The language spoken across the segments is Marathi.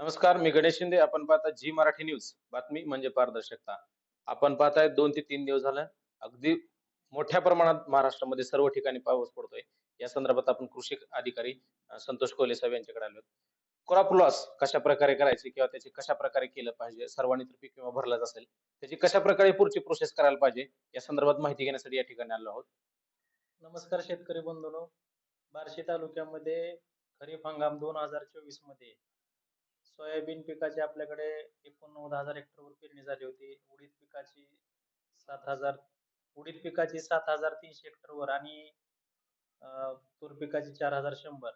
नमस्कार मी गणेश शिंदे. आपण पाहता जी मराठी न्यूज. बातमी म्हणजे पारदर्शकता. आपण पाहताय दोन ते तीन दिवस झालं अगदी मोठ्या प्रमाणात महाराष्ट्रामध्ये सर्व ठिकाणी पाऊस पडतोय. या संदर्भात आपण कृषी अधिकारी संतोष कोले साहेब यांच्याकडे आलो क्रॉप लॉस कशा प्रकारे करायचे किंवा त्याचे कशा प्रकारे केलं पाहिजे सर्वांनी तर पीक विमा भरलाच असेल त्याची कशा प्रकारे पुढची प्रोसेस करायला पाहिजे या संदर्भात माहिती घेण्यासाठी या ठिकाणी आलो आहोत. नमस्कार शेतकरी बंधूंनो. बार्शी तालुक्यामध्ये खरीप हंगाम दोन हजार चोवीसमध्ये सोयाबीन पिकाची आपल्याकडे एकोणनव्वद हजार हेक्टरवर पेरणी झाली होती. उडीद पिकाची सात हजार उडीद पिकाची सात हजार तीनशे हेक्टरवर आणि तूर पिकाची चार हजार शंभर.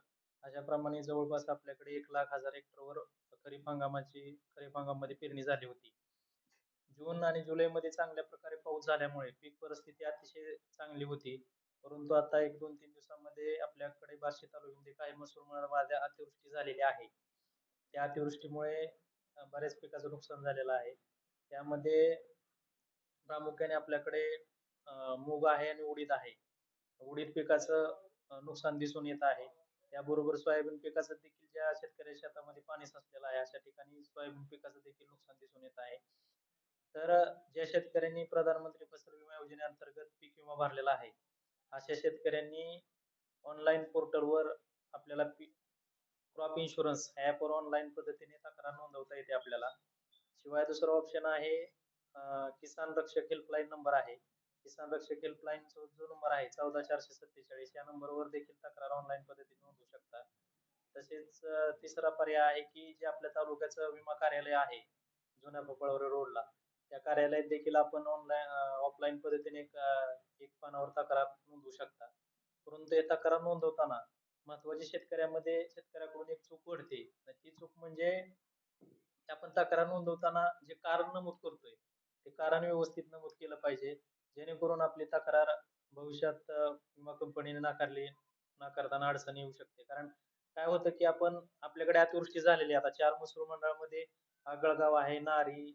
अशा प्रमाणे जवळपास आपल्याकडे एक लाख हजार हेक्टरवर खरीप हंगामाची खरीप हंगामामध्ये पेरणी झाली होती. जून आणि जुलैमध्ये चांगल्या प्रकारे पाऊस झाल्यामुळे पीक परिस्थिती अतिशय चांगली होती. परंतु आता एक दोन तीन दिवसांमध्ये आपल्याकडे बार्शी तालुक्यामध्ये काही मसूर मुसलमानामध्ये अतिवृष्टी झालेली आहे. त्या अतिवृष्टीमुळे बऱ्याच पिकाचं नुकसान झालेलं आहे. त्यामध्ये प्रामुख्याने आपल्याकडे मूग आहे आणि उडीद आहे. उडीद पिकाचं नुकसान दिसून येत आहे. त्याबरोबर सोयाबीन पिकाचं देखील ज्या शेतकऱ्या शेतामध्ये पाणी साचलेलं आहे अशा ठिकाणी सोयाबीन पिकाचं देखील नुकसान दिसून येत आहे. तर ज्या शेतकऱ्यांनी प्रधानमंत्री फसल विमा योजनेअंतर्गत पीक विमा भरलेला आहे अशा शेतकऱ्यांनी ऑनलाईन पोर्टलवर क्रॉप इन्शुरन्स ॲपवर ऑनलाईन पद्धतीने तक्रार नोंदवता येते आपल्याला. शिवाय दुसरा ऑप्शन आहे किसान रक्षक हेल्पलाईन नंबर आहे. किसान रक्षक हेल्पलाईनचा जो नंबर आहे चौदा चारशे सत्तेचाळीस या नंबरवर देखील तक्रार ऑनलाईन पद्धतीने नोंदवू शकता. तसेच तिसरा पर्याय आहे की जे आपल्या तालुक्याचं विमा कार्यालय आहे जुन्या भोपाळवर रोडला. त्या कार्यालयात देखील आपण ऑनलाईन ऑफलाईन पद्धतीने एक एक पानावर तक्रार नोंदवू शकता. परंतु हे तक्रार नोंदवताना महत्वाची शेतकऱ्यामध्ये शेतकऱ्याकडून एक चूक घडते. ती चूक म्हणजे आपण तक्रार नोंदवताना जे कारण नमूद करतोय ते कारण व्यवस्थित नमूद केलं पाहिजे. जेणेकरून आपली तक्रार भविष्यात विमा कंपनीने नाकारली नाकारताना अडचण येऊ शकते. कारण काय होतं की आपण आपल्याकडे अतिवृष्टी झालेली आहे. आता चार मसूर मंडळामध्ये आगळगाव आहे नारी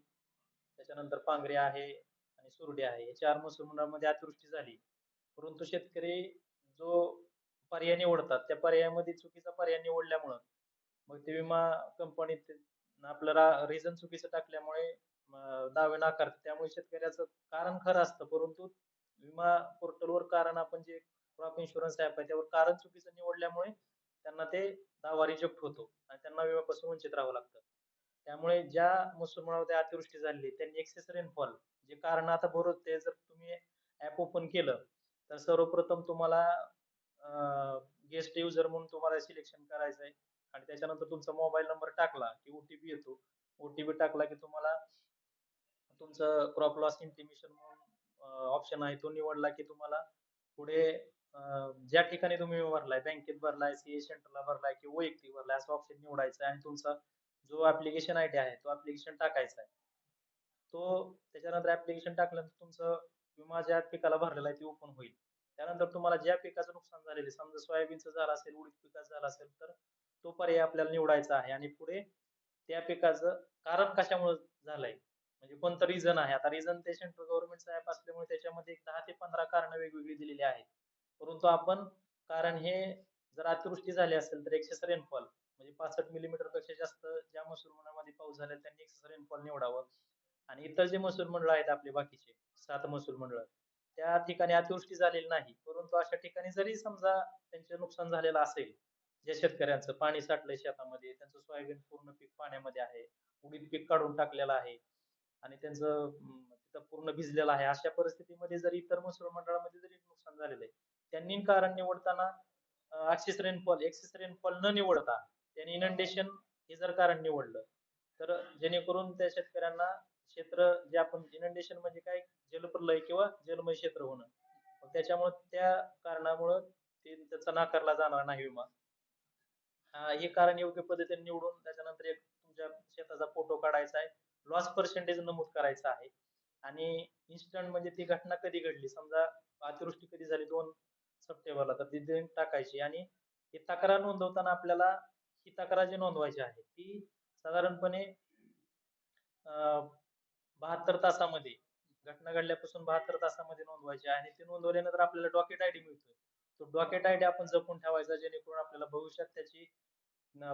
त्याच्यानंतर पांगरे आहे आणि सुरडी आहे. हे चार मसूर मंडळामध्ये अतिवृष्टी झाली. परंतु शेतकरी जो पर्याय निवडतात. त्या पर्यायामध्ये चुकीचा पर्याय निवडल्यामुळं मग ते विमा कंपनीत आपल्याला रिझन चुकीचं टाकल्यामुळे दावे नाकारतात. त्यामुळे शेतकऱ्याचं कारण खरं असतं. परंतु विमा पोर्टलवर कारण आपण जे क्रॉप इन्शुरन्स ऍप आहे त्यावर कारण चुकीचं निवडल्यामुळे त्यांना ते दावा रिजेक्ट होतो. आणि त्यांना विम्यापासून वंचित राहावं लागतं. त्यामुळे ज्या मुसलमानामध्ये अतिवृष्टी झाली त्यांनी एक्सेस रेनफॉल जे कारण आता बरोबर ते जर तुम्ही ऍप ओपन केलं तर सर्वप्रथम तुम्हाला गेस्ट युजर म्हणून तुम्हाला सिलेक्शन करायचं आहे आणि त्याच्यानंतर तुमचा मोबाईल नंबर टाकला की ओटीपी येतो. ओटीपी टाकला की तुम्हाला तुमचं क्रॉप लॉस इंटिमेशन म्हणून ऑप्शन आहे. तो निवडला की तुम्हाला पुढे ज्या ठिकाणी तुम्ही भरलाय बँकेत भरलाय सीए सेंटरला भरलाय किंवा वैयक्तिक भरलाय असं ऑप्शन निवडायचं आहे. आणि तुमचा जो ऍप्लिकेशन आय डी आहे तो ऍप्लिकेशन टाकायचा आहे. तो त्याच्यानंतर ऍप्लिकेशन टाकल्यानंतर तुमचं विमा ज्या पिकाला भरलेला आहे ते ओपन होईल. त्यानंतर तुम्हाला ज्या पिकाचं नुकसान झालेलं समजा सोयाबीनचं झालं असेल उडीद पिकाचं झालं असेल तर तो पर्याय आपल्याला निवडायचा आहे. आणि पुढे त्या पिकाचं कारण कशामुळे झालंय? म्हणजे कोणतं रिझन आहे? आता रिझन ते सेंट्रल गव्हर्नमेंट ऍप असल्यामुळे त्याच्यामध्ये एक दहा ते पंधरा कारण वेगवेगळी दिलेली आहेत. परंतु आपण कारण हे जर अतिवृष्टी झाली असेल तर एक्सेस रेनफॉल म्हणजे पासष्ट मिलीमीटरपेक्षा जास्त ज्या मुसलमानामध्ये पाऊस झाला त्यांनी एक्सेस रेनफॉल निवडावं. आणि इतर जे महसूल मंडळ आहेत आपले बाकीचे सात महसूल मंडळ त्या ठिकाणी अतिवृष्टी झालेली नाही. परंतु अशा ठिकाणी जरी समजा त्यांचे नुकसान झालेलं असेल ज्या शेतकऱ्यांचं पाणी साठलंय शेतामध्ये त्यांचं सोयाबीन पूर्ण पीक पाण्यामध्ये आहे उडीद पीक काढून टाकलेलं आहे आणि त्यांचं तिथं पूर्ण भिजलेलं आहे अशा परिस्थितीमध्ये जरी इतर महसूल मंडळामध्ये जरी नुकसान झालेलं आहे त्यांनी कारण निवडताना ऍक्सिस रेनफॉल एक्सिस रेनफॉल न निवडता त्यांनी इनंडेशन हे जर कारण निवडलं तर जेणेकरून त्या शेतकऱ्यांना क्षेत्र जे आपण इनंडेशन म्हणजे काय? जलप्रलय किंवा जलमय क्षेत्र होणं. त्याच्यामुळे त्या कारणामुळं ते त्याचा नाकारला जाणार नाही विमा. हे कारण योग्य पद्धतीने निवडून त्याच्यानंतर एक तुमच्या शेताचा फोटो काढायचा आहे. लॉस पर्सेंटेज नमूद करायचा आहे. आणि इन्स्टंट म्हणजे ती घटना कधी घडली? समजा अतिवृष्टी कधी झाली? दोन सप्टेंबरला तर ती टाकायची. आणि ही तक्रार नोंदवताना आपल्याला ही तक्रार जी नोंदवायची आहे ती साधारणपणे बहात्तर तासामध्ये. घटना घडल्यापासून बहात्तर तासामध्ये नोंदवायची आहे आणि ती नोंदवल्यानंतर आपल्याला डॉकेट आयडी मिळतो तो डॉकेट आयडी आपण जपून ठेवायचा जेणेकरून आपल्याला भविष्यात त्याची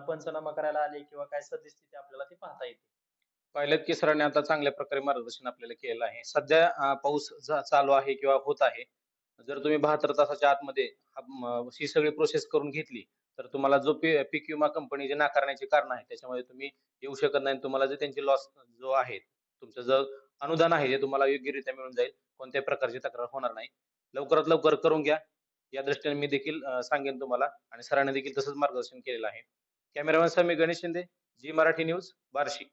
पंचनामा करायला आले किंवा काय सद्यस्थिती आपल्याला ती पाहता येते. पाहिलं की सरांनी आता चांगल्या प्रकारे मार्गदर्शन आपल्याला केलेलं आहे. सध्या पाऊस जा- चालू आहे किंवा होत आहे. जर तुम्ही बहात्तर तासाच्या आतमध्ये ही सगळी प्रोसेस करून घेतली तर तुम्हाला जो पी पीक विमा कंपनी जे नाकारण्याचे कारण आहे त्याच्यामध्ये तुम्ही येऊ शकत नाही तुम्हाला जे त्यांची लॉस जो आहे तुमचं जे अनुदान आहे ते तुम्हाला योग्यरित्या मिळून जाईल. कोणत्याही प्रकारची तक्रार होणार नाही. लवकरात लवकर करून घ्या. या दृष्टीने मी देखील सांगेन तुम्हाला आणि सरांनी देखील तसंच मार्गदर्शन केलेलं आहे. Cameraman Swami Ganesh Shinde ji Marathi news Barshi.